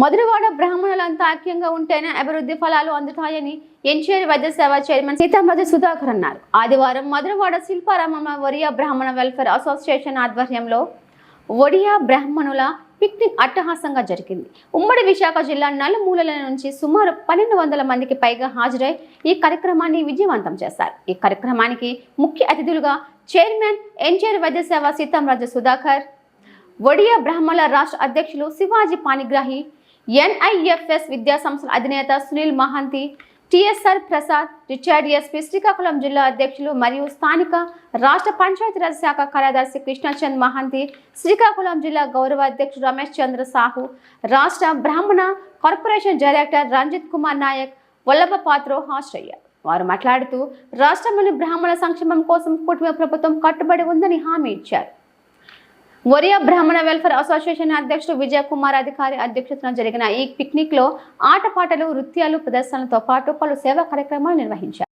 మధురవాడ బ్రాహ్మణులంతా ఐక్యంగా ఉంటేనే అభివృద్ధి ఫలాలు అందుతాయని ఎన్టీఆర్ వైద్య సేవ చైర్మన్ సీతామతి సుధాకర్ అన్నారు. ఆదివారం మధురవాడ శిల్పారామంలో ఒరియా బ్రాహ్మణ వెల్ఫేర్ అసోసియేషన్ ఆధ్వర్యంలో ఒడియా బ్రాహ్మణుల పిక్నిక్ అట్టహాసంగా జరిగింది. ఉమ్మడి విశాఖ జిల్లా నలుమూలల నుంచి సుమారు పన్నెండు వందల మందికి పైగా హాజరై ఈ కార్యక్రమాన్ని విజయవంతం చేశారు. ఈ కార్యక్రమానికి ముఖ్య అతిథులుగా చైర్మన్ ఎన్టీఆర్ వైద్య సేవ సీతాంరాజు సుధాకర్ ఒడియా బ్రాహ్మణుల రాష్ట్ర అధ్యక్షులు శివాజీ పాణిగ్రాహి ఎన్ఐఎఫ్ఎస్ విద్యా సంస్థల అధినేత Sunil Mohanty TSR Prasad retired SP Srikakulam జిల్లా అధ్యక్షులు మరియు స్థానిక రాష్ట్ర పంచాయతీరాజ్ శాఖ కార్యదర్శి కృష్ణచంద్ మహంతి శ్రీకాకుళం జిల్లా గౌరవ అధ్యక్షుడు రమేష్ చంద్ర సాహు రాష్ట్ర బ్రాహ్మణ కార్పొరేషన్ డైరెక్టర్ రంజిత్ కుమార్ నాయక్ వల్లభ పాత్రో హాజరయ్యారు. వారు మాట్లాడుతూ రాష్ట్రంలోని బ్రాహ్మణ సంక్షేమం కోసం కుటుంబ ప్రభుత్వం కట్టుబడి ఉందని హామీ ఇచ్చారు. ఒరియా బ్రాహ్మణ వెల్ఫేర్ అసోసియేషన్ అధ్యక్షుడు విజయ కుమార్ అధికారి అధ్యక్షతన జరిగిన ఈ పిక్నిక్లో ఆటపాటలు నృత్యాలు ప్రదర్శనలతో పాటు పలు సేవా కార్యక్రమాలు నిర్వహించారు.